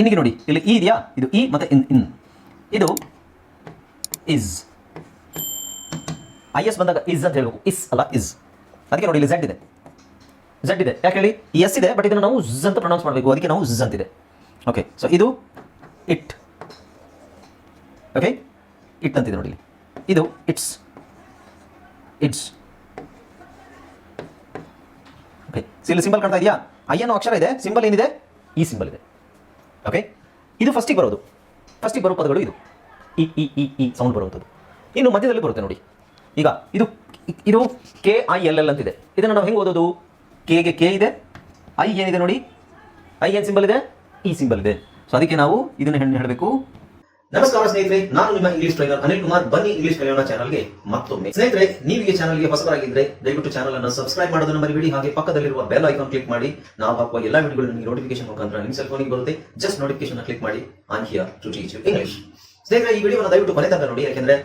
ಇನ್ನಿಗೆ ನೋಡಿ, ಇಲ್ಲಿ ಈ ಇದೆಯಾ? ಇದು ಈ ಮತ್ತೆ ಇನ್ ಇನ್. ಇದು ಇಸ್ ಐ ಎಸ್ ಬಂದಾಗ ಇಸ್ ಅಂತ ಹೇಳಬೇಕು. ಇಸ್ ಅಲ್ಲ ಇಸ್ ಅದಕ್ಕೆ ನೋಡಿ, ಇಲ್ಲಿ ಝೆಡ್ ಇದೆ. ಝೆಡ್ ಇದೆ. ಯಾಕೆ ಹೇಳಿ? ಎಸ್ ಇದೆ ಬಟ್ ಇದನ್ನು ನಾವು ಝ್ ಅಂತ ಪ್ರೊನೌನ್ಸ್ ಮಾಡಬೇಕು. ಅದಕ್ಕೆ ನಾವು ಝ್ ಅಂತಿದೆ. ಓಕೆ ಸೊ ಇದು ಇಟ್ ಓಕೆ ಇಟ್ ಅಂತಿದೆ ನೋಡಿ ಇದು ಇಟ್ಸ್ ಇಟ್ಸ್ ಓಕೆ ಇಲ್ಲಿ ಸಿಂಬಲ್ ಕಾಣ್ತಾ ಇದೆಯಾ? ಐ ಅನ್ನೋ ಅಕ್ಷರ ಇದೆ ಸಿಂಬಲ್ ಏನಿದೆ? ಈ ಸಿಂಬಲ್ ಇದೆ. ಓಕೆ ಇದು ಫಸ್ಟಿಗೆ ಬರೋದು. ಫಸ್ಟಿಗೆ ಬರೋ ಪದಗಳು ಇದು. ಇ ಇ ಇ ಸೌಂಡ್ ಬರುವಂಥದ್ದು. ಇನ್ನು ಮಧ್ಯದಲ್ಲಿ ಬರುತ್ತೆ ನೋಡಿ. ಈಗ ಇದು ಇದು ಕೆ ಐ ಎಲ್ ಎಲ್ ಅಂತಿದೆ. ಇದನ್ನು ನಾವು ಹೆಂಗೆ ಓದೋದು? ಕೆಗೆ ಕೆ ಇದೆ. ಐ ಏನಿದೆ ನೋಡಿ? ಐ ಏನು ಸಿಂಬಲ್ ಇದೆ? ಈ ಸಿಂಬಲ್ ಇದೆ. ಸೊ ಅದಕ್ಕೆ ನಾವು ಇದನ್ನು ಹೆಣ್ಣು ಹೇಳಬೇಕು. ನಮಸ್ಕಾರ ಸ್ನೇಹಿತರೆ, ನಾನು ನಿಮ್ಮ ಇಂಗ್ಲಿಷ್ ಟ್ರೈನರ್ ಅನಿಲ್ ಕುಮಾರ್. ಬನ್ನಿ ಇಂಗ್ಲಿಷ್ ಕಲಿಯೋಣ ಚಾನಲ್ಗೆ ಮತ್ತೊಮ್ಮೆ. ಸ್ನೇಹಿತರೆ, ನೀವು ಈ ಚಾನಲ್ಗೆ ಹೊಸಬರಾಗಿದ್ರೆ ದಯವಿಟ್ಟು ಚಾನಲ್ ಅನ್ನು ಸಬ್ಸ್ಕ್ರೈಬ್ ಮಾಡೋದನ್ನು ಮರಿಬೇಡಿ. ಹಾಗೆ ಪಕ್ಕದಲ್ಲಿರುವ ಬೆಲ್ ಐಕಾನ್ ಕ್ಲಿಕ್ ಮಾಡಿ. ನಾವು ಹಾಕುವ ಎಲ್ಲ ವಿಡಿಯೋಗಳು ನಿಮಗೆ ನೋಟಿಫಿಕೇಶನ್ ಮುಖಾಂತರ ನಿಮ್ಮ ಸೆಲ್ ಫೋನಿಗೆ ಬರುತ್ತೆ. ಜಸ್ಟ್ ನೋಟಿಫಿಕೇಶನ್ ಕ್ಲಿಕ್ ಮಾಡಿ. On here to teach English ಸ್ನೇಹಿತರೆ, ಈ ವಿಡಿಯೋನ ದಯವಿಟ್ಟು ಕೊನೆ ತನಕ ನೋಡಿ. ಯಾಕೆಂದ್ರೆ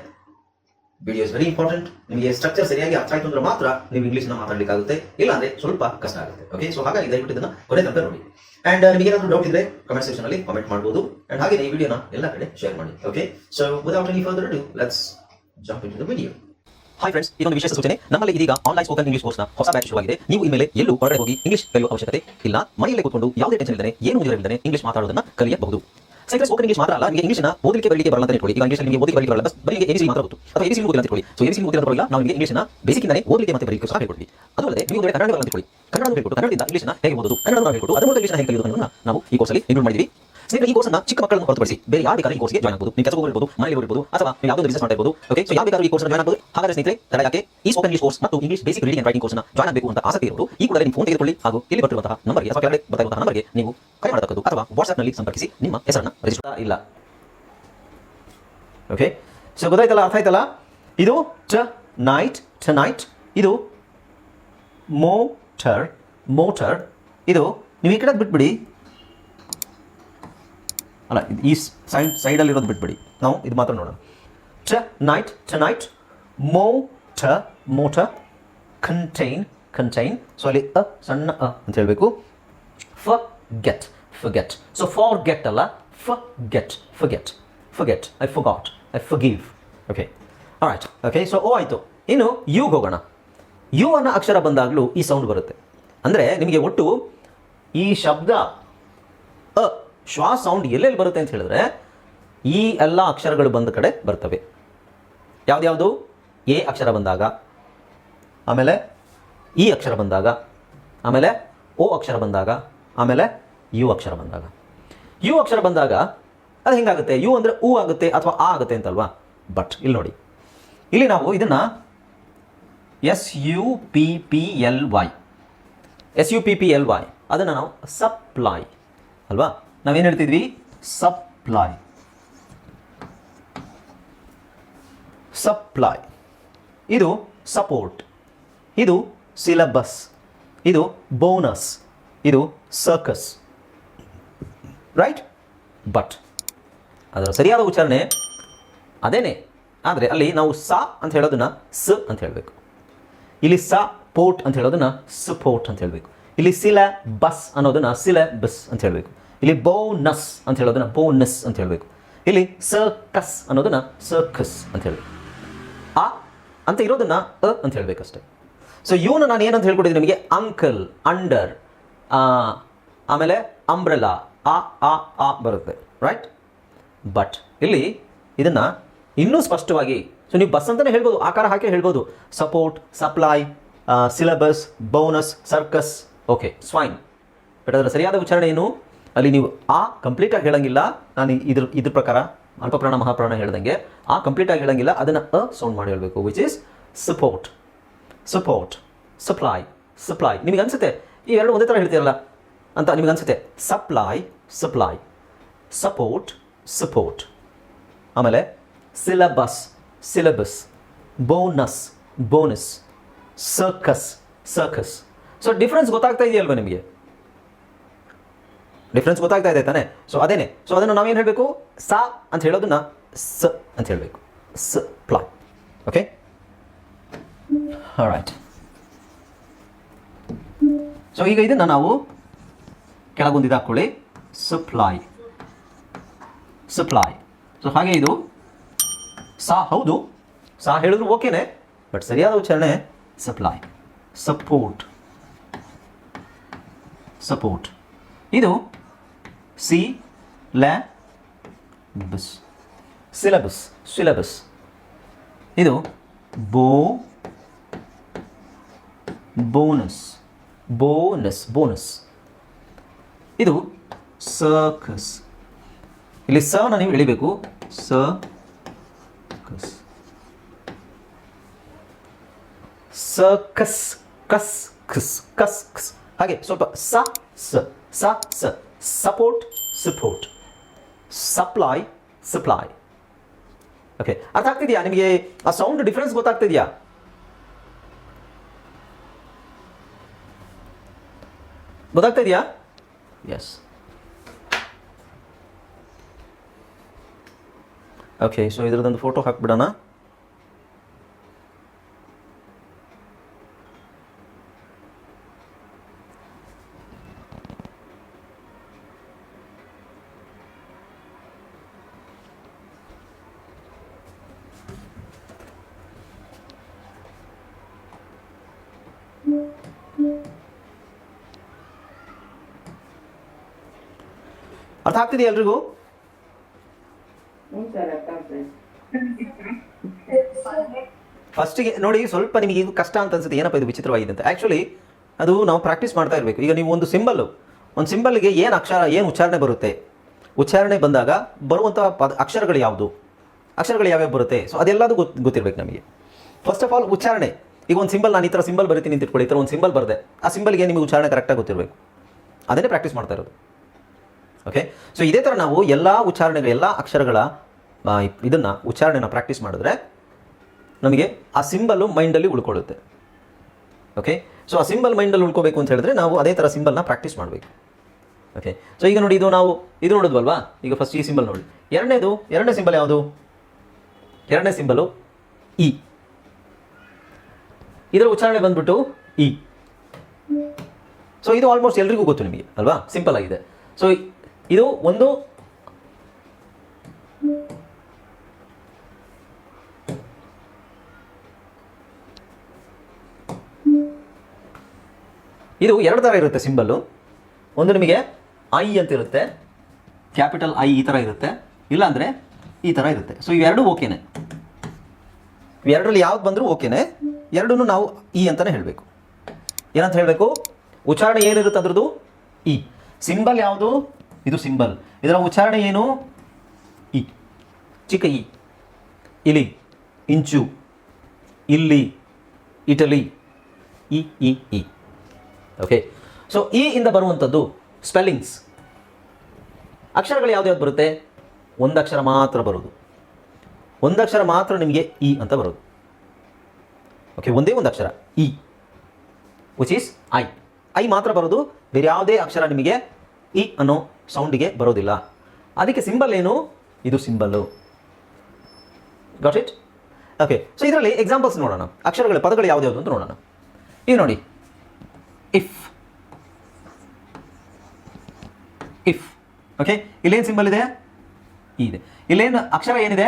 ವಿಡಿಯೋ ಇಸ್ ವೆರಿ ಇಂಪಾರ್ಟೆಂಟ್ ನಿಮಗೆ ಸ್ಟ್ರಕ್ಚರ್ ಸರಿಯಾಗಿ ಅರ್ಥ ಆಯ್ತು ಅಂದ್ರೆ ಮಾತ್ರ ನೀವು ಇಂಗ್ಲಿಷ್ನ ಮಾತಾಡಲಿಕ್ಕಾಗುತ್ತೆ. ಇಲ್ಲ ಅಂದ್ರೆ ಸ್ವಲ್ಪ ಕಷ್ಟ ಆಗುತ್ತೆ. ಓಕೆ ಸೊ ಹಾಗಾಗಿ ದಯವಿಟ್ಟು ಇದನ್ನ ಕೊನೆ ತನಕ ನೋಡಿ. ಅಂಡ್ ನಿಮಗೆ ಏನಾದರೂ ಡೌಟ್ ಇದ್ರೆ ಕಮೆಂಟ್ ಸೆಕ್ಷನ್ ಅಲ್ಲಿ ಕಮೆಂಟ್ ಮಾಡಬಹುದು ಅಂಡ್ ಹಾಗೆ ಈ ವಿಡಿಯೋನ ಎಲ್ಲ ಕಡೆ ಶೇರ್ ಮಾಡಿ okay so without any further do let's jump in the video hi friends ಇದೊಂದು ವಿಶೇಷ ಸೂಚನೆ. ನಮ್ಮಲ್ಲಿ ಇದೀಗ ಆನ್ಲೈನ್ ಸ್ಪೋಕನ್ ಇಂಗ್ಲಿಷ್ ಕೋರ್ಸ್ನ ಹೊಸ ಬ್ಯಾಚ್ ಶುರುವಾಗಿದೆ. ನೀವು ಇನ್ಮೇಲೆ ಎಲ್ಲೂ ಹೊರಗಡೆ ಹೋಗಿ ಇಂಗ್ಲಿಷ್ ಕಲಿಯುವ ಅವಶ್ಯಕತೆ ಇಲ್ಲ. ಮನೆಯಲ್ಲೇ ಕೂತ್ಕೊಂಡು ಯಾವುದೇ ಟೆನ್ಷನ್ ಇಲ್ಲದೆ, ಏನು ಮುಗಿದಿರಲಿಲ್ಲದೆ ಇಂಗ್ಲಿಷ್ ಮಾತಾಡೋದನ್ನ ಕಲಿಯಬಹುದು. ಸ್ಪೋಕನ್ ಇಂಗ್ಲಿಷ್ ಮಾತ್ರ ಅಲ್ಲ ನಿಮಗೆ ಇಂಗ್ಲಿಷ್ನ ಓದಲಿಕ್ಕೆ ಬರಲಿಕ್ಕೆ ಬರಲ್ಲ ಅಂತ ಇಟ್ಕೊಳ್ಳಿ ಇಂಗ್ಲಿಷ್ ಬರಲಿಕ್ಕೆ ಬರಲ್ಲ ಬರೀ ಎಬಿಸಿ ಮಾತ್ರ ಗೊತ್ತು ಅಥವಾ ಎಬಿಸಿ ಗೊತ್ತಿಲ್ಲ ಅಂತ ಇಟ್ಕೊಳ್ಳಿ ಎಬಿಸಿ ಬರಲ್ಲ ನಾವು ನಿಮಗೆ ಮತ್ತೆ ಬರೀಕ್ಕೆ ಸಹ ಹೇಳ್ಕೊಡ್ತೀವಿ ಅದು ಅಲ್ಲದೆ ನೀವು ಕನ್ನಡ ಬರಲ್ಲ ಅಂತ ಇಟ್ಕೊಳ್ಳಿ ಕನ್ನಡ ಹೇಳ್ಕೊಟ್ಟು ಕನ್ನಡದಿಂದ ಇಂಗ್ಲಿಷ್ನ ಹೇಗೆ ಓದೋದು ಕನ್ನಡ ಹೇಳ್ಕೊಟ್ಟು ಕಲಿಯೋದು ನಾವು ಈ ಕೋರ್ಸಲ್ಲಿ ಇನ್ಕ್ಲೂಡ್ ಸ್ನೇಹಿತರೆ, ಈ ಕೋರ್ಸ್ನ ಚಿಕ್ಕ ಮಕ್ಕಳನ್ನು ಹೊರತುಪಡಿಸಿ ಬೇರೆ ಯಾರು ಬೇಕಾದ್ರೂ ಈ ಕೋರ್ಸ್ಗೆ ಜಾಯ್ನ್ ಆಗಬಹುದು ನೀವು ಕೆಲಸ ಹೋಗಿರಬಹುದು ಮನೆಯಲ್ಲಿ ಇರಬಹುದು ಅಥವಾ ನೀವು ಯಾವುದೋ ಬಿಸ್ನೆಸ್ ಮಾಡ್ತಾ ಇರಬಹುದು ಓಕೆ ಸೊ ಯಾವ ಬೇಕಾದ್ರೂ ಈ ಕೋರ್ಸ್ ಜಾಯ್ನ್ ಆಗಬಹುದು ಹಾಗಾದ್ರೆ ಸ್ನೇಹಿತರೆ, ತಡ ಯಾಕೆ? ಈ ಸ್ಪೋಕನ್ ಇಂಗ್ಲಿಷ್ ಕೋರ್ಸ್ ಮತ್ತು English basic reading and writing ಕೋರ್ಸ್ನ ಜಾಯ್ನ್ ಆಗಬೇಕು ಅಂತ ಆಸಕ್ತಿ ಇರೋರು, ಈ ಕೂಡಲೇ ನಿಮ್ಮ ಫೋನ್ ತೆಗೆದುಕೊಳ್ಳಿ ಹಾಗೂ ಇಲ್ಲಿ ಬರ್ತಿರುವಂತಹ ನಂಬರ್ಗೆ ಅಥವಾ ಕೆಳಗಡೆ ಬರ್ತಿರುವಂತಹ ನಂಬರ್ಗೆ ನೀವು ಕರೆ ಮಾಡತಕ್ಕದ್ದು ಅಥವಾ ವಾಟ್ಸ್ಆಪ್ನಲ್ಲಿ ಸಂಪರ್ಕಿಸಿ ನಿಮ್ಮ ಹೆಸರನ್ನ ರಿಜಿಸ್ಟರ್ ಇಲ್ಲ. ಓಕೆ ಸೊ ಗೊತ್ತಾಯ್ತಲ್ಲ, ಅರ್ಥ ಆಯ್ತಲ್ಲ? ಇದು ಚ ನೈಟ್, ಟ ನೈಟ್, ಇದು ಮೋಟರ್ ಮೋಟರ್, ಇದು ನೀವು ಈ ಕಡೆ ಬಿಟ್ಬಿಡಿ ಅಲ್ಲ, ಈ ಸೈಡ್ ಸೈಡಲ್ಲಿರೋದು ಬಿಟ್ಬಿಡಿ. ನಾವು ಇದು ಮಾತ್ರ ನೋಡೋಣ. ಟ ನೈಟ್ ಟ ನೈಟ್ ಮೋ ಟ ಮೋಟ ಕಂಟೈನ್ ಕಂಟೈನ್ ಸೊ ಅಲ್ಲಿ ಅ, ಸಣ್ಣ ಅ ಅಂತ ಹೇಳಬೇಕು. ಫ ಗೆಟ್ ಫ ಗೆಟ್ ಸೊ ಫಾರ್ ಗೆಟ್ ಅಲ್ಲ ಫ ಗೆಟ್ ಫ ಗೆಟ್ ಫ ಗೆಟ್ ಐ ಫ ಗಾಟ್ ಐ ಫ give okay right okay so oh ಆಯಿತು. ಇನ್ನು ಯುಗೆ ಹೋಗೋಣ. ಯು ಅನ್ನೋ ಅಕ್ಷರ ಬಂದಾಗಲೂ ಈ ಸೌಂಡ್ ಬರುತ್ತೆ. ಅಂದರೆ, ನಿಮಗೆ ಒಟ್ಟು ಈ ಶಬ್ದ ಅ ಶ್ವಾಸ ಸೌಂಡ್ ಎಲ್ಲೆಲ್ಲಿ ಬರುತ್ತೆ ಅಂತ ಹೇಳಿದ್ರೆ ಈ ಎಲ್ಲ ಅಕ್ಷರಗಳು ಬಂದ ಕಡೆ ಬರ್ತವೆ. ಯಾವ್ದ್ಯಾವುದು ಎ ಅಕ್ಷರ ಬಂದಾಗ, ಆಮೇಲೆ ಇ ಅಕ್ಷರ ಬಂದಾಗ, ಆಮೇಲೆ ಓ ಅಕ್ಷರ ಬಂದಾಗ, ಆಮೇಲೆ ಯು ಅಕ್ಷರ ಬಂದಾಗ. ಯು ಅಕ್ಷರ ಬಂದಾಗ ಅದು ಹೆಂಗಾಗುತ್ತೆ? ಯು ಅಂದರೆ ಉ ಆಗುತ್ತೆ ಅಥವಾ ಆ ಆಗುತ್ತೆ ಅಂತಲ್ವಾ? ಬಟ್ ಇಲ್ಲಿ ನೋಡಿ, ಇಲ್ಲಿ ನಾವು ಇದನ್ನು S U P P L Y, S U P P L Y, ಅದನ್ನು ನಾವು ಸಪ್ಲೈ ಅಲ್ವಾ? ನಾವೇನು ಹೇಳ್ತಿದ್ವಿ? ಸಪ್ಲೈ ಸಪ್ಲೈ ಇದು ಸಪೋರ್ಟ್ ಇದು ಸಿಲಬಸ್ ಇದು ಬೋನಸ್ ಇದು ಸರ್ಕಸ್ ರೈಟ್ ಬಟ್ ಅದರ ಸರಿಯಾದ ಉಚ್ಚಾರಣೆ ಅದೇನೆ. ಆದರೆ ಅಲ್ಲಿ ನಾವು ಸಾ ಅಂತ ಹೇಳೋದನ್ನ ಸ ಅಂತ ಹೇಳಬೇಕು. ಇಲ್ಲಿ ಸ ಪೋರ್ಟ್ ಅಂತ ಹೇಳೋದನ್ನ ಸಪೋರ್ಟ್ ಅಂತ ಹೇಳಬೇಕು. ಇಲ್ಲಿ ಸಿಲ ಬಸ್ ಅನ್ನೋದನ್ನ ಸಿಲ ಬಸ್ ಅಂತ ಹೇಳಬೇಕು. ಇಲ್ಲಿ ಬೋನಸ್ ಅಂತ ಹೇಳೋದನ್ನ ಬೋನಸ್ ಅಂತ ಹೇಳಬೇಕು. ಇಲ್ಲಿ ಸರ್ಕಸ್ ಅನ್ನೋದನ್ನ ಸರ್ಕಸ್ ಅಂತ ಹೇಳಬೇಕು. ಆ ಅಂತ ಇರೋದನ್ನ ಅ ಅಂತ ಹೇಳಬೇಕಷ್ಟೆ. ಸೊ ಇವನು ನಾನು ಏನಂತ ಹೇಳ್ಕೊಟ್ಟಿದ್ದೀನಿ ನಿಮಗೆ? ಅಂಕಲ್ ಅಂಡರ್ ಆಮೇಲೆ ಅಂಬ್ರೆಲಾ ಆ ಆ ಆ ಬರುತ್ತೆ ರೈಟ್ ಬಟ್ ಇಲ್ಲಿ ಇದನ್ನ ಇನ್ನೂ ಸ್ಪಷ್ಟವಾಗಿ ಸೊ ನೀವು ಬಸ್ ಅಂತಲೇ ಹೇಳ್ಬೋದು, ಆಕಾರ ಹಾಕಿ ಹೇಳ್ಬೋದು. Support supply syllabus bonus circus okay swine but ಸರಿಯಾದ ಉಚ್ಚಾರಣೆ ಏನು? ಅಲ್ಲಿ ನೀವು, ಆ ಕಂಪ್ಲೀಟಾಗಿ ಹೇಳಂಗಿಲ್ಲ, ನಾನು ಇದ್ರ ಇದ್ರ ಪ್ರಕಾರ ಅಲ್ಪಪ್ರಾಣ, ಮಹಾಪ್ರಾಣ ಹೇಳ್ದಂಗೆ, ಆ ಕಂಪ್ಲೀಟಾಗಿ ಹೇಳಂಗಿಲ್ಲ, ಅದನ್ನು ಅ ಸೌಂಡ್ ಮಾಡಿ ಹೇಳಬೇಕು which is support support supply supply ನಿಮಗೆ ಅನ್ಸುತ್ತೆ? ಈ ಎರಡು ಒಂದೇ ಥರ ಹೇಳ್ತೀರಲ್ಲ? ಅಂತ ನಿಮಗೆ ಅನ್ಸುತ್ತೆ? ಸಪ್ಲೈ ಸಪ್ಲೈ ಸಪೋರ್ಟ್ ಸಪೋರ್ಟ್ ಆಮೇಲೆ syllabus syllabus bonus bonus circus circus so difference ಗೊತ್ತಾಗ್ತಾ ಇದೆಯಲ್ವ ನಿಮಗೆ? ಡಿಫ್ರೆನ್ಸ್ ಗೊತ್ತಾಗ್ತಾ ಇದೆ ತಾನೆ? ಸೊ ಅದೇನೆ. ಸೊ ಅದನ್ನು ನಾವೇನು ಹೇಳಬೇಕು? ಸಾ ಅಂತ ಹೇಳೋದನ್ನ ಸ ಅಂತ ಹೇಳಬೇಕು. ಸ ಪ್ಲಾ. ಓಕೆ ರೈಟ್ ಸೊ ಈಗ ಇದನ್ನು ನಾವು ಕೆಳಗೊಂದಿದ್ದು ಹಾಕ್ಕೊಳ್ಳಿ ಸಪ್ಲೈ ಸಪ್ಲೈ ಸೊ ಹಾಗೆ ಇದು ಸಾ ಹೌದು. ಸಾ ಹೇಳಿದ್ರು ಓಕೆನೆ. ಬಟ್ ಸರಿಯಾದ ಉಚ್ಚಾರಣೆ ಸಪ್ಲೈ ಸಪೋರ್ಟ್ ಸಪೋರ್ಟ್ ಇದು ಸಿ ಲ್ಯಾ ಬಸ್. Syllabus syllabus. ಇದು ಬೋ ಬೋನಸ್. Bonus bonus. ಇದು ಸರ್ಕಸ್. ಇಲ್ಲಿ ಸನ ನೀವು ಎಳಿಬೇಕು. ಸ ಕಸ್ ಸರ್ಕಸ್ ಕಸ್ ಕಸ್ ಕಸ್ ಕಸ್. ಹಾಗೆ ಸ್ವಲ್ಪ ಸ ಸ. ಸ ಸ support support supply supply okay ಅರ್ಥ ಆಗ್ತಿದೆಯಾ ನಿಮಗೆ ಆ ಸೌಂಡ್ ಡಿಫ್ರೆನ್ಸ್ ಗೊತ್ತಾಗ್ತಿದೆಯಾ? ಗೊತ್ತಾಗ್ತಾ ಇದೆಯಾ ಎಸ್ ಓಕೆ ಸೊ ಇದರದೊಂದು ಫೋಟೋ ಹಾಕ್ಬಿಡೋಣ. ಅರ್ಥ ಆಗ್ತಿದೆಯಾ ಎಲ್ರಿಗೂ? ಫಸ್ಟಿಗೆ ನೋಡಿ ಸ್ವಲ್ಪ ನಿಮಗೆ ಇದು ಕಷ್ಟ ಅಂತ ಅನ್ಸುತ್ತೆ. ಏನಪ್ಪ ಇದು ವಿಚಿತ್ರವಾಗಿದೆ ಅಂತ. ಆ್ಯಕ್ಚುಲಿ ಅದು ನಾವು ಪ್ರಾಕ್ಟೀಸ್ ಮಾಡ್ತಾ ಇರಬೇಕು. ಈಗ ನೀವು ಒಂದು ಸಿಂಬಲ್ಲು ಒಂದು ಸಿಂಬಲ್ಗೆ ಏನು ಅಕ್ಷರ ಏನು ಉಚ್ಚಾರಣೆ ಬರುತ್ತೆ? ಉಚ್ಚಾರಣೆ ಬಂದಾಗ ಬರುವಂಥ ಪದ ಅಕ್ಷರಗಳು ಯಾವುದು? ಅಕ್ಷರಗಳು ಯಾವ್ಯಾವ ಬರುತ್ತೆ? ಸೊ ಅದೆಲ್ಲದೂ ಗೊತ್ತು ಗೊತ್ತಿರಬೇಕು ನಮಗೆ. ಫಸ್ಟ್ ಆಫ್ ಆಲ್ ಉಚ್ಚಾರಣೆ. ಈಗ ಒಂದು ಸಿಂಬಲ್ ನಾನು ಈ ಥರ ಸಿಂಬಲ್ ಬರೀತೀನಿ ಅಂತ ಇಟ್ಕೊಳ್ಳಿ. ಈ ಥರ ಒಂದು ಸಿಂಬಲ್ ಬರದೆ. ಆ ಸಿಂಬಲ್ಗೆ ನಿಮಗೆ ಉಚ್ಚಾರಣೆ ಕರೆಕ್ಟಾಗಿ ಗೊತ್ತಿರಬೇಕು. ಅದನ್ನೇ ಪ್ರಾಕ್ಟೀಸ್ ಮಾಡ್ತಾ ಇರೋದು. ಓಕೆ ಸೊ ಇದೇ ಥರ ನಾವು ಎಲ್ಲ ಉಚ್ಚಾರಣೆಗಳ, ಎಲ್ಲ ಅಕ್ಷರಗಳ ಇದನ್ನು ಉಚ್ಚಾರಣೆನ ಪ್ರಾಕ್ಟೀಸ್ ಮಾಡಿದ್ರೆ ನಮಗೆ ಆ ಸಿಂಬಲ್ಲು ಮೈಂಡಲ್ಲಿ ಉಳ್ಕೊಳ್ಳುತ್ತೆ. ಓಕೆ ಸೊ ಆ ಸಿಂಬಲ್ ಮೈಂಡಲ್ಲಿ ಉಳ್ಕೋಬೇಕು ಅಂತ ಹೇಳಿದ್ರೆ ನಾವು ಅದೇ ಥರ ಸಿಂಬಲ್ನ ಪ್ರಾಕ್ಟೀಸ್ ಮಾಡಬೇಕು. ಓಕೆ ಸೊ ಈಗ ನೋಡಿ ಇದು ನಾವು, ಇದು ನೋಡಿದ್ವಲ್ವಾ? ಈಗ ಫಸ್ಟ್ ಈ ಸಿಂಬಲ್ ನೋಡಿ. ಎರಡನೇದು, ಎರಡನೇ ಸಿಂಬಲ್ ಯಾವುದು? ಎರಡನೇ ಸಿಂಬಲು ಇ. ಇದರ ಉಚ್ಚಾರಣೆ ಬಂದ್ಬಿಟ್ಟು ಇ. ಸೊ ಇದು ಆಲ್ಮೋಸ್ಟ್ ಎಲ್ರಿಗೂ ಗೊತ್ತು ನಿಮಗೆ, ಅಲ್ವಾ? ಸಿಂಪಲ್ ಆಗಿದೆ. ಸೊ ಇದು ಒಂದು ಇದು ಎರಡು ಥರ ಇರುತ್ತೆ ಸಿಂಬಲ್ಲು ಒಂದು ನಿಮಗೆ ಐ ಅಂತ ಇರುತ್ತೆ. ಕ್ಯಾಪಿಟಲ್ ಐ ಈ ಥರ ಇರುತ್ತೆ. ಇಲ್ಲಾಂದರೆ ಈ ಥರ ಇರುತ್ತೆ. ಸೊ ಇವೆರಡೂ ಓಕೆನೆ ಇವೆರಡರಲ್ಲಿ ಯಾವ್ದು ಬಂದರೂ ಓಕೆನೆ ಎರಡನ್ನೂ ನಾವು ಇ ಅಂತಲೇ ಹೇಳಬೇಕು. ಏನಂತ ಹೇಳಬೇಕು? ಉಚ್ಚಾರಣೆ ಏನಿರುತ್ತೆ ಅದ್ರದ್ದು? ಇ ಸಿಂಬಲ್ ಯಾವುದು? ಇದು ಸಿಂಬಲ್. ಇದರ ಉಚ್ಚಾರಣೆ ಏನು? ಇ. ಚಿಕ್ಕ ಇ. ಇಲಿ. ಇಂಚು. ಇಲ್ಲಿ. ಇಟಲಿ. ಇ ಇ ಇ. ಓಕೆ ಸೊ ಇ ಇಂದ ಬರುವಂಥದ್ದು ಸ್ಪೆಲ್ಲಿಂಗ್ಸ್ ಅಕ್ಷರಗಳು ಯಾವ್ದು ಬರುತ್ತೆ? ಒಂದು ಅಕ್ಷರ ಮಾತ್ರ ಬರೋದು. ಒಂದು ಅಕ್ಷರ ಮಾತ್ರ ನಿಮಗೆ ಇ ಅಂತ ಬರೋದು. ಓಕೆ ಒಂದೇ ಒಂದು ಅಕ್ಷರ. E. Which is I. I ಮಾತ್ರ ಬರೋದು. ಬೇರೆ ಯಾವುದೇ ಅಕ್ಷರ ನಿಮಗೆ ಇ ಅನ್ನೋ ಸೌಂಡಿಗೆ ಬರೋದಿಲ್ಲ. ಅದಕ್ಕೆ ಸಿಂಬಲ್ ಏನು? ಇದು symbol got it okay so ಇದರಲ್ಲಿ ಎಕ್ಸಾಂಪಲ್ಸ್ ನೋಡೋಣ. ಅಕ್ಷರಗಳ, ಪದಗಳು ಯಾವ್ದು ಅಂತ ನೋಡೋಣ. ಈಗ ನೋಡಿ. ಇಫ್ ಇಫ್ ಓಕೆ ಇಲ್ಲೇನು ಸಿಂಬಲ್ ಇದೆ? ಇ ಇದೆ. ಇಲ್ಲೇನು ಅಕ್ಷರ ಏನಿದೆ?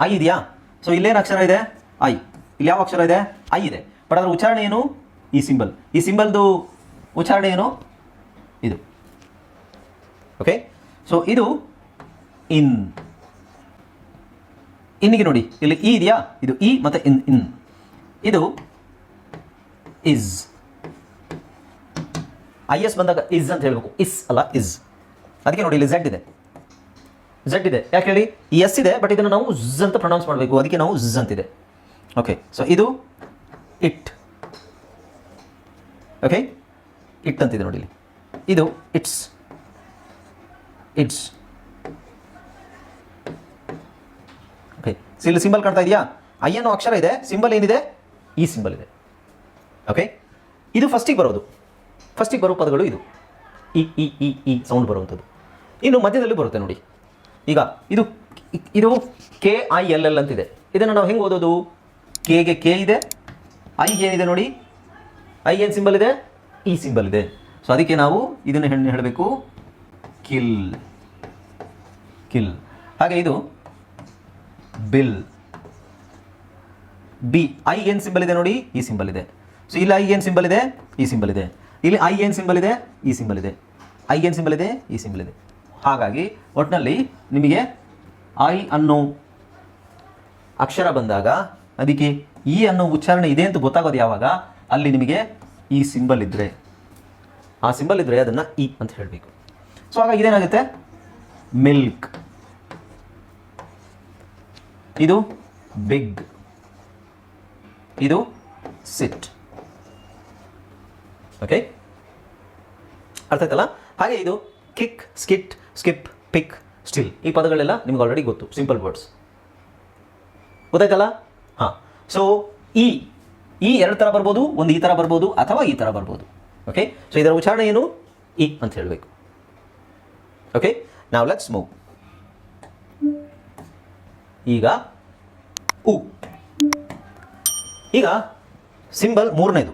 ಐ ಇದೆಯಾ? ಸೊ ಇಲ್ಲೇನು ಅಕ್ಷರ ಇದೆ? ಐ ಇಲ್ಲಿ ಯಾವ ಅಕ್ಷರ ಇದೆ? ಐ ಇದೆ. ಬಟ್ ಅದರ ಉಚ್ಚಾರಣೆ ಏನು? ಈ ಸಿಂಬಲ್ ಈ ಸಿಂಬಲ್ದು ಉಚ್ಚಾರಣೆ ಏನು? ಓಕೆ ಸೊ ಇದು ಇನ್ ಇನ್ನಿಗೆ ನೋಡಿ. ಇಲ್ಲಿ ಇ ಇದೆಯಾ? ಇದು ಇ ಮತ್ತೆ ಇನ್ ಇನ್ ಇದು ಇಸ್ ಐ ಎಸ್ ಬಂದಾಗ ಇಸ್ ಅಂತ ಹೇಳಬೇಕು. ಇಸ್ ಅಲ್ಲ ಇಸ್ ಅದಕ್ಕೆ ನೋಡಿ, ಇಲ್ಲಿ ಝೆಡ್ ಇದೆ. ಝೆಡ್ ಇದೆ. ಯಾಕೆ ಹೇಳಿ? ಎಸ್ ಇದೆ ಬಟ್ ಇದನ್ನು ನಾವು ಝ್ ಅಂತ ಪ್ರೊನೌನ್ಸ್ ಮಾಡಬೇಕು. ಅದಕ್ಕೆ ನಾವು ಝ್ ಅಂತಿದೆ. ಓಕೆ ಸೊ ಇದು ಇಟ್ ಓಕೆ ಇಟ್ ಅಂತಿದೆ ನೋಡಿ ಇಲ್ಲಿ. ಇದು ಇಟ್ಸ್ ಇಟ್ಸ್ ಓಕೆ ಇಲ್ಲಿ ಸಿಂಬಲ್ ಕಾಣ್ತಾ ಇದೆಯಾ? ಐ ಅನ್ನೋ ಅಕ್ಷರ ಇದೆ. ಸಿಂಬಲ್ ಏನಿದೆ? ಈ ಸಿಂಬಲ್ ಇದೆ. ಓಕೆ ಇದು ಫಸ್ಟಿಗೆ ಬರೋದು. ಫಸ್ಟಿಗೆ ಬರೋ ಪದಗಳು ಇದು. ಇ ಇ ಇ ಇ ಸೌಂಡ್ ಬರುವಂಥದ್ದು. ಇನ್ನು ಮಧ್ಯದಲ್ಲಿ ಬರುತ್ತೆ ನೋಡಿ. ಈಗ ಇದು ಇದು ಕೆ ಐ ಎಲ್ ಎಲ್ ಅಂತಿದೆ. ಇದನ್ನು ನಾವು ಹೆಂಗೆ ಓದೋದು? ಕೆಗೆ ಕೆ ಇದೆ. ಐಗೆ ಏನಿದೆ ನೋಡಿ? ಐ ಏನು ಸಿಂಬಲ್ ಇದೆ? ಈ ಸಿಂಬಲ್ ಇದೆ. ಸೊ ಅದಕ್ಕೆ ನಾವು ಇದನ್ನು ಹೆಣ್ಣು ಹೇಳಬೇಕು. Kill kill. ಹಾಗೆ ಇದು ಬಿಲ್. ಬಿ, ಐ ಏನು ಸಿಂಬಲ್ ಇದೆ ನೋಡಿ, ಈ ಸಿಂಬಲ್ ಇದೆ. ಸೊ ಇಲ್ಲಿ ಐ ಏನು ಸಿಂಬಲ್ ಇದೆ, ಈ ಸಿಂಬಲ್ ಇದೆ. ಇಲ್ಲಿ ಐ ಏನು ಸಿಂಬಲ್ ಇದೆ, ಈ ಸಿಂಬಲ್ ಇದೆ. ಐ ಏನು ಸಿಂಬಲ್ ಇದೆ, ಈ ಸಿಂಬಲ್ ಇದೆ. ಹಾಗಾಗಿ ಒಟ್ಟಿನಲ್ಲಿ ನಿಮಗೆ ಐ ಅನ್ನೋ ಅಕ್ಷರ ಬಂದಾಗ ಅದಕ್ಕೆ ಈ ಅನ್ನೋ ಉಚ್ಚಾರಣೆ ಇದೆ ಅಂತ ಗೊತ್ತಾಗೋದು ಯಾವಾಗ? ಅಲ್ಲಿ ನಿಮಗೆ ಈ ಸಿಂಬಲ್ ಇದ್ದರೆ ಆ ಸಿಂಬಲ್ ಇದ್ದರೆ ಅದನ್ನು ಇ ಅಂತ ಹೇಳಬೇಕು. ಸೊ ಹಾಗಾಗಿ ಇದೇನಾಗುತ್ತೆ? ಮಿಲ್ಕ್. ಇದು ಬಿಗ್ ಇದು ಸಿಟ್ ಓಕೆ ಅರ್ಥ ಆಯ್ತಲ್ಲ? ಹಾಗೆ ಇದು kick skit skip pick still ಈ ಪದಗಳೆಲ್ಲ ನಿಮ್ಗೆ ಆಲ್ರೆಡಿ ಗೊತ್ತು. ಸಿಂಪಲ್ ವರ್ಡ್ಸ್ ಗೊತ್ತಾಯ್ತಲ್ಲ? ಹಾಂ. ಸೊ ಈ ಈ ಎರಡು ಥರ ಬರ್ಬೋದು, ಒಂದು ಈ ಥರ ಬರ್ಬೋದು, ಅಥವಾ ಈ ಥರ ಬರ್ಬೋದು. ಓಕೆ ಸೊ ಇದರ ಉಚ್ಚಾರಣೆ ಏನು? ಇ ಅಂತ ಹೇಳಬೇಕು. ಓಕೆ ನಾವು ಲೆಟ್ಸ್ ಮೂವ್ ಈಗ ಉ. ಈಗ ಸಿಂಬಲ್ ಮೂರನೇದು.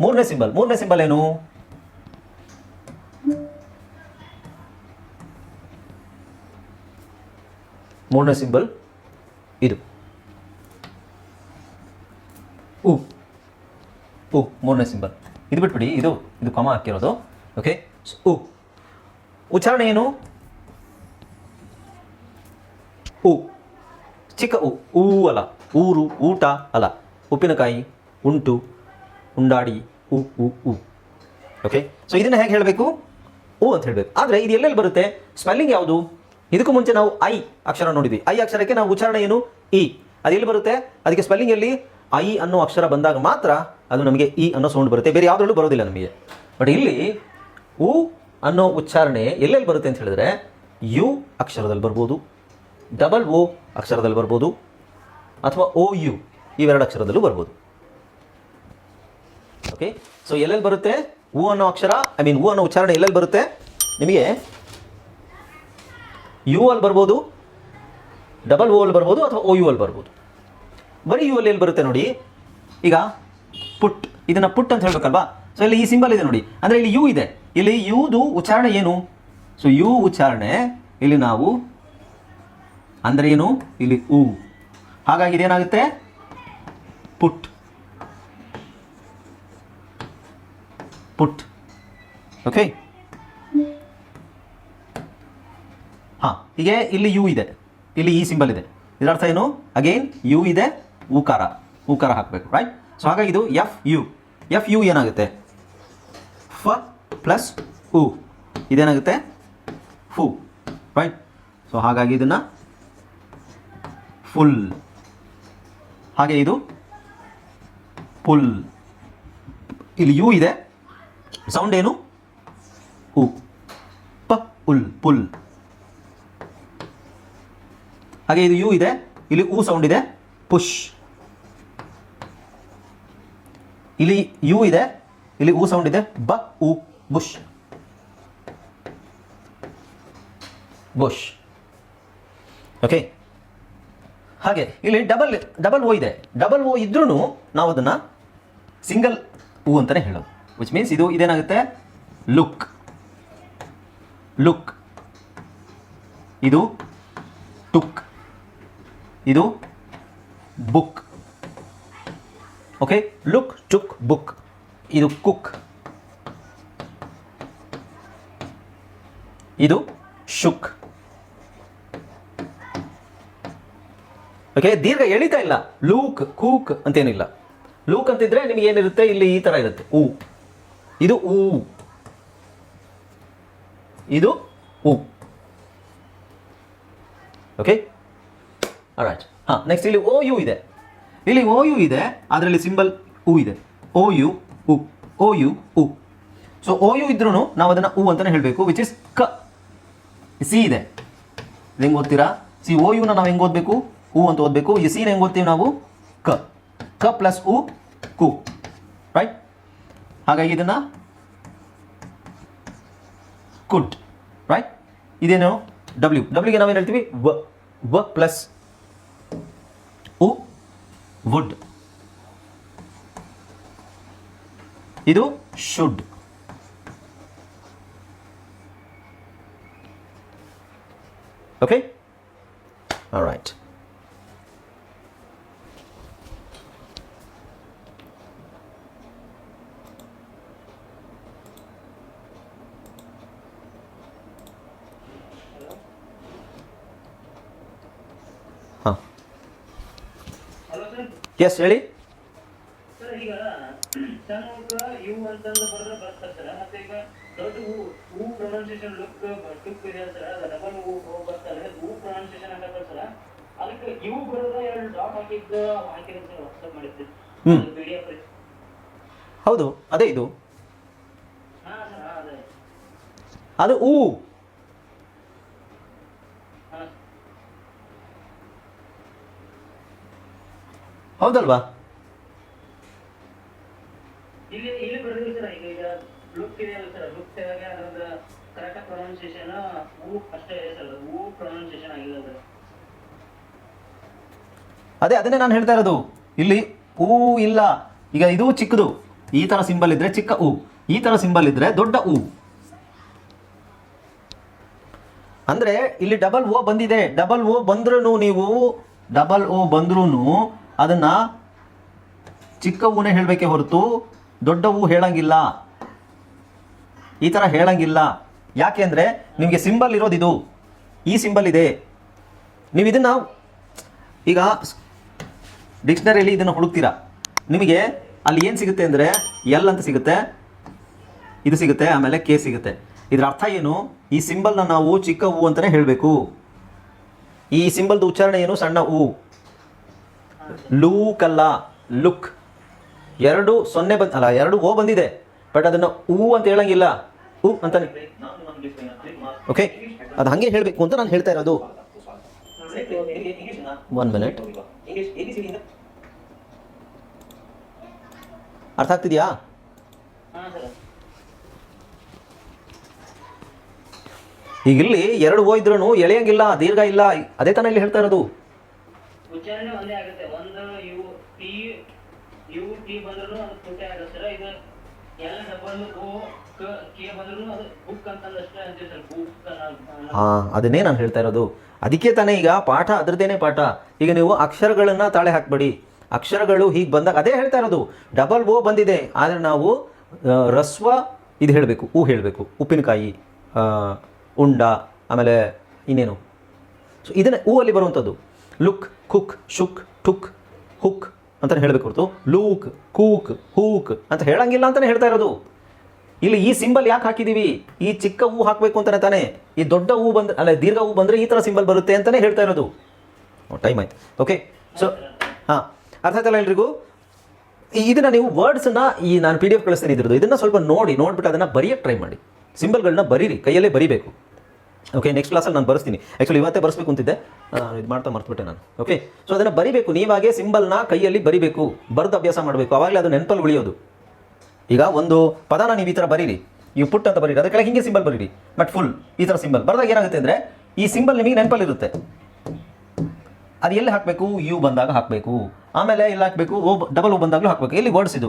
ಮೂರನೇ ಸಿಂಬಲ್ ಮೂರನೇ ಸಿಂಬಲ್ ಏನು? ಮೂರನೇ ಸಿಂಬಲ್ ಇದು. ಉ. ಉ, ಮೂರನೇ ಸಿಂಬಲ್. ಇದು ಬಿಟ್ಬಿಡಿ, ಇದು ಇದು ಕಮ ಹಾಕಿರೋದು. ಓಕೆ ಉ. ಉಚ್ಚಾರಣೆ ಏನು? ಉ. ಚಿಕ್ಕ ಉ ಅಲ್ಲ, ಊರು, ಊಟ ಅಲ್ಲ. ಉಪ್ಪಿನಕಾಯಿ, ಉಂಟು, ಉಂಡಾಡಿ, ಉ ಉ ಉ. ಓಕೆ ಸೊ ಇದನ್ನ ಹೇಗೆ ಹೇಳಬೇಕು? ಓ ಅಂತ ಹೇಳಬೇಕು. ಆದರೆ ಇದು ಎಲ್ಲೆಲ್ಲಿ ಬರುತ್ತೆ? ಸ್ಪೆಲ್ಲಿಂಗ್ ಯಾವುದು? ಇದಕ್ಕೂ ಮುಂಚೆ ನಾವು ಐ ಅಕ್ಷರ ನೋಡಿದ್ವಿ. ಐ ಅಕ್ಷರಕ್ಕೆ ನಾವು ಉಚ್ಚಾರಣೆ ಏನು? ಇ. ಅದು ಎಲ್ಲಿ ಬರುತ್ತೆ? ಅದಕ್ಕೆ ಸ್ಪೆಲ್ಲಿಂಗ್ ಅಲ್ಲಿ ಐ ಅನ್ನೋ ಅಕ್ಷರ ಬಂದಾಗ ಮಾತ್ರ ಅದು ನಮಗೆ ಇ ಅನ್ನೋ ಸೌಂಡ್ ಬರುತ್ತೆ. ಬೇರೆ ಯಾವುದ್ರಲ್ಲೂ ಬರೋದಿಲ್ಲ ನಮಗೆ. ಬಟ್ ಇಲ್ಲಿ ಉ ಅನ್ನೋ ಉಚ್ಚಾರಣೆ ಎಲ್ಲೆಲ್ಲಿ ಬರುತ್ತೆ ಅಂತ ಹೇಳಿದ್ರೆ ಯು ಅಕ್ಷರದಲ್ಲಿ ಬರ್ಬೋದು. ಡಬಲ್ ಓ ಅಕ್ಷರದಲ್ಲಿ ಬರ್ಬೋದು ಅಥವಾ ಓ ಯು ಇವೆರಡು ಅಕ್ಷರದಲ್ಲೂ ಬರ್ಬೋದು. ಓಕೆ ಸೊ ಎಲ್ಲೆಲ್ಲಿ ಬರುತ್ತೆ? ಹೂ ಅನ್ನೋ ಅಕ್ಷರ ಐ ಮೀನ್ ಹೂ ಅನ್ನೋ ಉಚ್ಚಾರಣೆ ಎಲ್ಲೆಲ್ಲಿ ಬರುತ್ತೆ? ನಿಮಗೆ ಯು ಅಲ್ಲಿ ಬರ್ಬೋದು, ಡಬಲ್ ಓ ಅಲ್ಲಿ ಬರ್ಬೋದು ಅಥವಾ ಓ ಯು ಅಲ್ಲಿ ಬರ್ಬೋದು. ಬರೀ ಯು ಅಲ್ಲಿ ಎಲ್ಲಿ ಬರುತ್ತೆ ನೋಡಿ? ಈಗ ಪುಟ್, ಇದನ್ನ ಪುಟ್ ಅಂತ ಹೇಳ್ಬೇಕಲ್ವಾ? ಸೊ ಇಲ್ಲಿ ಈ ಸಿಂಬಲ್ ಇದೆ ನೋಡಿ. ಅಂದರೆ ಇಲ್ಲಿ ಯು ಇದೆ. ಇಲ್ಲಿ ಯುದು ಉಚ್ಚಾರಣೆ ಏನು? ಸೊ ಯು ಉಚ್ಚಾರಣೆ, ಇಲ್ಲಿ ನಾವು ಅಂದರೆ ಏನು? ಇಲ್ಲಿ ಉ. ಹಾಗಾಗಿ ಇದೇನಾಗುತ್ತೆ? ಪುಟ್. ಪುಟ್. ಓಕೆ ಹಾಂ, ಹೀಗೆ ಇಲ್ಲಿ ಯು ಇದೆ. ಇಲ್ಲಿ ಈ ಸಿಂಬಲ್ ಇದೆ. ಇದರ ಅರ್ಥ ಏನು? ಅಗೇನ್ ಯು ಇದೆ ಊಕಾರ ಊಕಾರ ಹಾಕಬೇಕು ರೈಟ್ ಸೊ ಹಾಗಾಗಿ ಇದು ಎಫ್ ಯು ಎಫ್ ಯು ಏನಾಗುತ್ತೆ? ಫ ಪ್ಲಸ್ ಉ ಇದೇನಾಗುತ್ತೆ? ಫು ರೈಟ್ ಸೊ ಹಾಗಾಗಿ ಇದನ್ನು ಫುಲ್. ಹಾಗೆ ಇದು? ಪುಲ್ ಇಲ್ಲಿ ಯು ಇದೆ. ಸೌಂಡ್ ಏನು? ಉ. ಪ, ಉಲ್, ಪುಲ್. ಹಾಗೆ ಇದು ಯು ಇದೆ. ಇಲ್ಲಿ ಉ ಸೌಂಡ್ ಇದೆ. ಪುಷ್. ಇಲ್ಲಿ ಯು ಇದೆ. ಇಲ್ಲಿ ಉ ಸೌಂಡ್ ಇದೆ. ಬ, ಉ, ಬುಷ್. ಬುಷ್. ಓಕೆ. ಹಾಗೆ ಇಲ್ಲಿ ಡಬಲ್ ಡಬಲ್ ಓ ಇದೆ. ಡಬಲ್ ಓ ಇದ್ರೂ ನಾವು ಅದನ್ನು ಸಿಂಗಲ್ ಹೂ ಅಂತಲೇ ಹೇಳೋದು. ವಿಚ್ ಮೀನ್ಸ್ ಇದು ಇದೇನಾಗುತ್ತೆ? ಲುಕ್ ಲುಕ್ ಇದು ಟುಕ್ ಇದು book okay look took book ಇದು ಕುಕ್ ಇದು ಶುಕ್ ಓಕೆ ದೀರ್ಘ ಎಳಿತಾ ಇಲ್ಲ. ಲೂಕ್, ಕೂಕ್ ಅಂತೇನಿಲ್ಲ. ಲೂಕ್ ಅಂತಿದ್ರೆ ನಿಮಗೆ ಏನಿರುತ್ತೆ? ಇಲ್ಲಿ ಈ ತರ ಇರುತ್ತೆ. ಊ. ಇದು ಊ. ಇದು ಊ. ಓಕೆ ರೈಟ್ ಹಾಂ ನೆಕ್ಸ್ಟ್ ಇಲ್ಲಿ ಓ, ಯು ಇದೆ. ಇಲ್ಲಿ ಓ, ಯು ಇದೆ, ಅದರಲ್ಲಿ ಸಿಂಬಲ್ ಉ ಇದೆ. ಓ, ಯು ಉ ಓ, ಯು ಉ ಸೊ ಓ, ಯು ಇದ್ರೂ ನಾವು ಅದನ್ನು ಉ ಅಂತಲೇ ಹೇಳಬೇಕು ವಿಚ್ ಇಸ್ ಕ. ಸಿ ಇದೆ. ಇದು ಹೆಂಗೆ ಓದ್ತೀರಾ ಸಿ ಓ ಯುನ ನಾವು ಹೆಂಗೆ ಓದಬೇಕು? ಉ ಅಂತ ಓದಬೇಕು. ಈ ಸೀನ್ ಹೆಂಗೆ ಓದ್ತೀವಿ ನಾವು? ಕ. ಕ ಪ್ಲಸ್ ಉ ಕು. ರೈಟ್ ಹಾಗಾಗಿ ಇದನ್ನು ಕುಟ್. ರೈಟ್ ಇದೇನು? ಡಬ್ಲ್ಯೂ ಡಬ್ಲ್ಯೂಗೆ ನಾವೇನು ಹೇಳ್ತೀವಿ? ವ. ವ ಪ್ಲಸ್ ಉ ವುಡ್ ಇದು ಶುಡ್ ಓಕೆ All right. ಹಾಂ ಹಲೋ ಸರ್ ಎಸ್ ಹೇಳಿ ಸರ್ ಈಗ ಸಣ್ಣ ಮಕ್ಕಳ ಯು ಅಂತಂದು ಬರೆದ್ರೆ ಬರ್ತಾರೆ ಸರ್ ಮತ್ತೆ ಈಗ ದೊಡ್ಡ ಹೂ ಹೂ ಪ್ರೊನೌನ್ಸಿಯೇಷನ್ ಲುಕ್ ಟುಕ್ ಇದೆ ಸರ್ ಅದು ಡಬಲ್ ಹೂ ಬರ್ತಾರೆ ಹೂ ಪ್ರೊನೌನ್ಸಿಯೇಷನ್ ಹಾಕತ್ತಾರೆ ಸರ್ ಅದಕ್ಕೆ ಯು ಬರೆದ್ರೆ ಎರಡು ಡಾಟ್ ಹಾಕಿದ್ದು ಹಾಕಿದ್ರೆ ಸರ್ ವಾಟ್ಸಪ್ ಹೇಳಿ. ಹ್ಮ್. ಹೌದು ಅದೇ ಇದು. ಅದೇ. ಅದು ಊ ಹಾಂ ಹೌದಲ್ವಾ ಇಲ್ಲಿ ಇಲ್ಲಿ ಬರೆದ್ರಿ ಸರ್ ಈಗ ಈಗ ಲುಕ್ ಇದೆಯಲ್ಲ ಸರ್ ಲುಕ್ ತೆಳಗೆ ಅದ್ರದ್ದು ಕರೆಕ್ಟ್ ಪ್ರೊನೌನ್ಸಿಯೇಷನ್ ಹೂ ಅಷ್ಟೇ ಇದೆ ಸರ್ ಹೂ ಪ್ರೊನೌನ್ಸಿಯೇಷನ್ ಆಗಿಲ್ಲ ಸರ್ ಅದೇ ಅದನ್ನೇ ನಾನು ಹೇಳ್ತಾ ಇರೋದು. ಇಲ್ಲಿ ಊ ಇಲ್ಲ ಈಗ ಇದು ಚಿಕ್ಕದು. ಈ ತರ ಸಿಂಬಲ್ ಇದ್ರೆ ಚಿಕ್ಕ ಊ. ಈ ತರ ಸಿಂಬಲ್ ಇದ್ರೆ ದೊಡ್ಡ ಊ. ಅಂದ್ರೆ ಇಲ್ಲಿ ಡಬಲ್ ಓ ಬಂದಿದೆ. ಡಬಲ್ ಓ ಬಂದ್ರೂ ನೀವು ಡಬಲ್ ಓ ಬಂದ್ರೂ ಅದನ್ನು ಚಿಕ್ಕ ಹೂನೇ ಹೇಳಬೇಕೆ ಹೊರತು ದೊಡ್ಡ ಹೂ ಹೇಳಂಗಿಲ್ಲ. ಈ ಥರ ಹೇಳಂಗಿಲ್ಲ. ಯಾಕೆ ಅಂದರೆ ನಿಮಗೆ ಸಿಂಬಲ್ ಇರೋದು ಇದು. ಈ ಸಿಂಬಲ್ ಇದೆ. ನೀವು ಇದನ್ನು ಈಗ ಡಿಕ್ಷನರಿಯಲ್ಲಿ ಇದನ್ನು ಹುಡುಕ್ತೀರಾ? ನಿಮಗೆ ಅಲ್ಲಿ ಏನು ಸಿಗುತ್ತೆ ಅಂದರೆ ಎಲ್ ಅಂತ ಸಿಗುತ್ತೆ. ಇದು ಸಿಗುತ್ತೆ, ಆಮೇಲೆ ಕೆ ಸಿಗುತ್ತೆ. ಇದರ ಅರ್ಥ ಏನು? ಈ ಸಿಂಬಲ್ನ ನಾವು ಚಿಕ್ಕ ಹೂ ಅಂತಲೇ ಹೇಳಬೇಕು. ಈ ಸಿಂಬಲ್ದು ಉಚ್ಚಾರಣೆ ಏನು? ಸಣ್ಣ ಹೂ ಲೂಕ್ ಅಲ್ಲ ಲುಕ್. ಎರಡು ಸೊನ್ನೆ ಬಂದ್, ಅಲ್ಲ, ಎರಡು ಓ ಬಂದಿದೆ. ಬಟ್ ಅದನ್ನು ಊ ಅಂತ ಹೇಳಂಗಿಲ್ಲ. ಹೂ ಅಂತ ಓಕೆ ಅದು ಹಾಗೆ ಹೇಳಬೇಕು ಅಂತ ನಾನು ಹೇಳ್ತಾ ಇರೋದು. ಒನ್ ಮಿನಿಟ್ ಅರ್ಥ ಆಗ್ತಿದೆಯಾ? ಈಗ ಇಲ್ಲಿ ಎರಡು ಓ ಇದ್ರೂ ಎಳೆಯಂಗಿಲ್ಲ, ದೀರ್ಘ ಇಲ್ಲ, ಅದೇ ತಾನೇ ಇಲ್ಲಿ ಹೇಳ್ತಾ ಇರೋದು. ಉಚ್ಚಾರಣೆ ಒಂದೇ ಆಗುತ್ತೆ. ಒಂದು, ಯು ಟಿ ಯು, ಟಿ ಬಂದ್ರು ಅದು ತುಟ್ಟೆ ಆಗುತ್ತೆ ಇದು ಎಲ್ಲ ಡಬಲ್ ಓ ಕೆ ಬಂದ್ರು ಅದು ಬುಕ್ ಅಂತಂದಷ್ಟೇ ಅಂತ ಸರ್. ಬುಕ್ ಹಾ, ಅದನ್ನೇ ನಾನು ಹೇಳ್ತಾ ಇರೋದು. ಅದಕ್ಕೆ ತಾನೇ ಈಗ ಪಾಠ ಅದ್ರದ್ದೇನೆ ಪಾಠ. ಈಗ ನೀವು ಅಕ್ಷರಗಳನ್ನ ತಾಳೆ ಹಾಕ್ಬೇಡಿ. ಅಕ್ಷರಗಳು ಹೀಗೆ ಬಂದಾಗ ಅದೇ ಹೇಳ್ತಾ ಇರೋದು. ಡಬಲ್ ಓ ಬಂದಿದೆ. ಆದರೆ ನಾವು ರಸ್ವ ಇದು ಹೇಳಬೇಕು ಹೂ ಹೇಳಬೇಕು. ಉಪ್ಪಿನಕಾಯಿ ಉಂಡ, ಆಮೇಲೆ ಇನ್ನೇನು? ಸೊ ಇದನ್ನೇ ಹೂವಲ್ಲಿ ಬರುವಂಥದ್ದು look cook, shook, took, hook ಅಂತ ಹೇಳಬೇಕು ಹೊರತು. ಲೂಕ್, ಕೂಕ್, ಹೂಕ್ ಅಂತ ಹೇಳಂಗಿಲ್ಲ ಅಂತಲೇ ಹೇಳ್ತಾ ಇರೋದು. ಇಲ್ಲಿ ಈ ಸಿಂಬಲ್ ಯಾಕೆ ಹಾಕಿದೀವಿ? ಈ ಚಿಕ್ಕ ಹೂ ಹಾಕಬೇಕು ಅಂತಾನೆ ತಾನೇ. ಈ ದೊಡ್ಡ ಹೂ ಬಂದ್ರೆ ಅಲ್ಲ, ದೀರ್ಘ ಹೂ ಬಂದರೆ ಈ ಥರ ಸಿಂಬಲ್ ಬರುತ್ತೆ ಅಂತಲೇ ಹೇಳ್ತಾ ಇರೋದು. ಟೈಮ್ ಆಯ್ತು. ಓಕೆ ಸೊ ಹಾಂ, ಅರ್ಥ ಆಯ್ತಲ್ಲ ಎಲ್ರಿಗೂ? ಇದನ್ನು ಇದನ್ನ ನೀವು ವರ್ಡ್ಸನ್ನ ಈ ನಾನು ಪಿ ಡಿ ಎಫ್ ಕಳಿಸ್ತೀನಿ ಇದ್ರದ್ದು ಇದನ್ನ ಸ್ವಲ್ಪ ನೋಡಿ, ನೋಡ್ಬಿಟ್ಟು ಅದನ್ನು ಬರೆಯೋಕ್ಕೆ ಟ್ರೈ ಮಾಡಿ. ಸಿಂಬಲ್ಗಳನ್ನ ಬರೀರಿ, ಕೈಯಲ್ಲೇ ಬರಿಬೇಕು. ಓಕೆ ನೆಕ್ಸ್ಟ್ ಕ್ಲಾಸಲ್ಲಿ ನಾನು ಬರ್ಸ್ತೀನಿ. ಆ್ಯಕ್ಚುಲಿ ಇವತ್ತೇ ಬರ್ಸ್ಬೇಕು ಅಂತಿದ್ದೆ. ಇದು ಮಾಡ್ತಾ ಮರ್ತುಬಿಟ್ಟೆ ನಾನು. ಓಕೆ ಸೊ ಅದನ್ನು ಬರಿಬೇಕು. ನೀವಾಗೆ ಸಿಂಬಲ್ನ ಕೈಯಲ್ಲಿ ಬರಿಬೇಕು. ಬರೆದು ಅಭ್ಯಾಸ ಮಾಡಬೇಕು. ಆವಾಗಲೇ ಅದು ನೆನಪಲ್ಲಿ ಉಳಿಯೋದು. ಈಗ ಒಂದು ಪದನ ನೀವು ಈ ಥರ ಬರೀರಿ. ನೀವು ಪುಟ್ ಅಂತ ಬರೀರಿ. ಅದಕ್ಕೆ ಹಿಂಗೆ ಸಿಂಬಲ್ ಬರೀರಿ ಬಟ್ ಫುಲ್ ಈ ಥರ ಸಿಂಬಲ್ ಬರೆದಾಗ ಏನಾಗುತ್ತೆ ಅಂದರೆ, ಈ ಸಿಂಬಲ್ ನಿಮಗೆ ನೆನಪಲ್ಲಿರುತ್ತೆ ಅದು ಎಲ್ಲಿ ಹಾಕಬೇಕು? ಯು ಬಂದಾಗ ಹಾಕಬೇಕು. ಆಮೇಲೆ ಎಲ್ಲಿ ಹಾಕಬೇಕು? ಓ ಡಬಲ್ ಓ ಬಂದಾಗಲೂ ಹಾಕಬೇಕು. ಎಲ್ಲಿ ವರ್ಡ್ಸ್ ಇದು?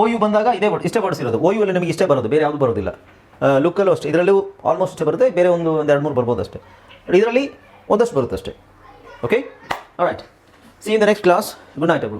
ಓ ಯು ಬಂದಾಗ ಇದೇ ಇಷ್ಟೇ ವರ್ಡ್ಸ್ ಇರೋದು. ಓ ಯು ಅಲ್ಲಿ ನಿಮಗೆ ಇಷ್ಟೇ ಬರೋದು. ಬೇರೆ ಯಾವುದು ಬರೋದಿಲ್ಲ. ಲುಕ್ಕಲ್ಲೂ ಅಷ್ಟೇ. ಇದರಲ್ಲೂ ಆಲ್ಮೋಸ್ಟ್ ಅಷ್ಟೇ ಬರುತ್ತೆ, ಬೇರೆ ಒಂದು ಒಂದು ಎರಡು ಮೂರು ಬರ್ಬೋದು ಅಷ್ಟೇ. ಇದರಲ್ಲಿ ಒಂದಷ್ಟು ಬರುತ್ತೆ ಅಷ್ಟೇ okay right see in the next class good night every